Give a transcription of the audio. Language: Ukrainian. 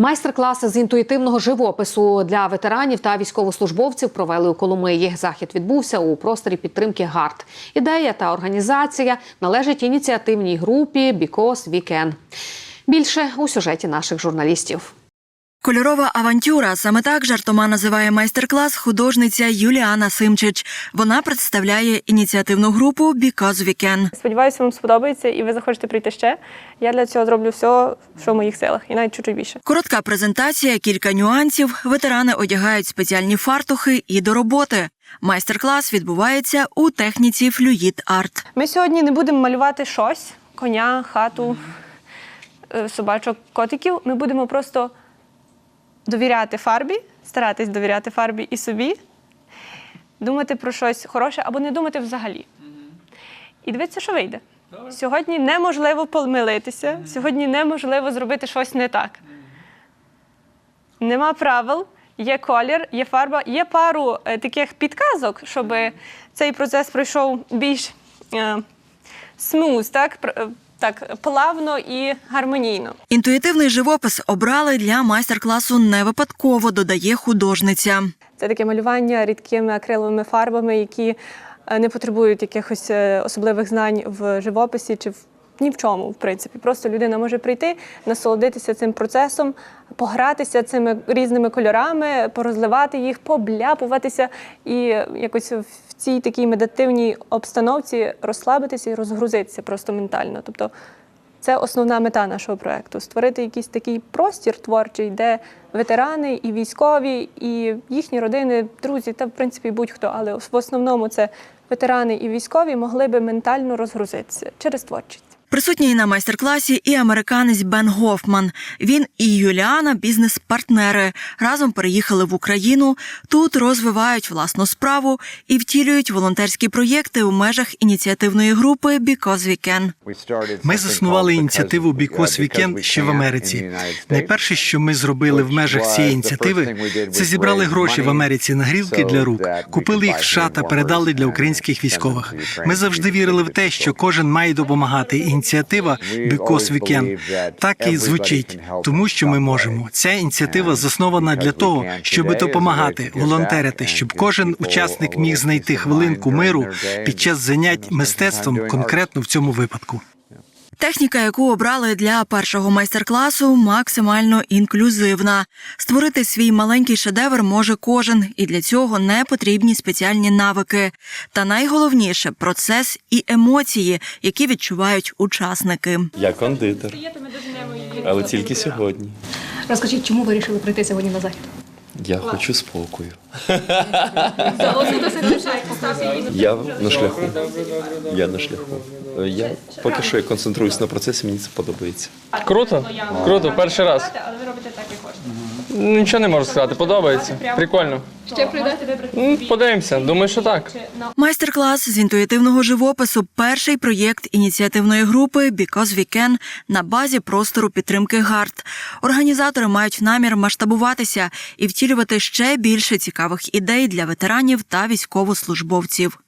Майстер-класи з інтуїтивного живопису для ветеранів та військовослужбовців провели у Коломиї. Захід відбувся у просторі підтримки ГАРД. Ідея та організація належать ініціативній групі Бікос Вікен. Більше у сюжеті наших журналістів. Кольорова авантюра саме так жартома називає майстер-клас художниця Юліана Симчич. Вона представляє ініціативну групу Because We Can. Сподіваюся, вам сподобається і ви захочете прийти ще. Я для цього зроблю все, що в моїх силах, і навіть чуть-чуть більше. Коротка презентація, кілька нюансів. Ветерани одягають спеціальні фартухи і до роботи. Майстер-клас відбувається у техніці флюїд арт. Ми сьогодні не будемо малювати щось: коня, хату, е, собачок, котиків. Ми будемо просто довіряти фарбі, старатись довіряти фарбі і собі, думати про щось хороше або не думати взагалі. І дивитися, що вийде. Сьогодні неможливо помилитися, сьогодні неможливо зробити щось не так. Нема правил, є колір, є фарба, є пару е, таких підказок, щоб цей процес пройшов більш е, смуз, так, е, так, плавно і гармонійно. Інтуїтивний живопис обрали для майстер-класу не випадково, додає художниця. Це таке малювання рідкими акриловими фарбами, які е, не потребують якихось е, особливих знань в живописі чи в ні в чому, в принципі. Просто людина може прийти, насолодитися цим процесом, погратися цими різними кольорами, порозливати їх, побляпуватися і якось в цій такій медитативній обстановці розслабитися і розгрузитися просто ментально. Тобто це основна мета нашого проекту створити якийсь такий простір творчий, де ветерани і військові, і їхні родини, друзі, та в принципі будь-хто, але в основному це ветерани і військові могли би ментально розгрузитися через творчість. Присутній на майстер-класі і американець Бен Гофман. Він і Юліана бізнес-партнери. Разом переїхали в Україну. Тут розвивають власну справу і втілюють волонтерські проєкти у межах ініціативної групи Because We Can. Ми заснували ініціативу Because We Can ще в Америці. Найперше, що ми зробили в межах цієї ініціативи, це зібрали гроші в Америці на грілки для рук, купили їх в США та передали для українських військових. Ми завжди вірили в те, що кожен має допомагати. Ініціатива Because We Can так і звучить, тому що ми можемо. Ця ініціатива заснована для того, щоб допомагати, волонтерити, щоб кожен учасник міг знайти хвилинку миру під час занять мистецтвом, конкретно в цьому випадку. Техніка, яку обрали для першого майстер-класу, максимально інклюзивна. Створити свій маленький шедевр може кожен, і для цього не потрібні спеціальні навики. Та найголовніше процес і емоції, які відчувають учасники. Я кондитер. Але тільки сьогодні. Розкажіть, чому ви вирішили прийти сьогодні на захід? Я хочу спокою. Я на шляху. Я на шляху. Я поки що я концентруюсь на процесі, мені це подобається. Круто, круто, перший раз. Але ви робите так. Нічого не можу сказати, подобається. Прикольно. Ще прийдете? Ну, Подивимося, думаю, що так. Майстер-клас з інтуїтивного живопису перший проєкт ініціативної групи Because We Can на базі простору підтримки ГАРД. Організатори мають намір масштабуватися і втілювати ще більше цікавих ідей для ветеранів та військовослужбовців.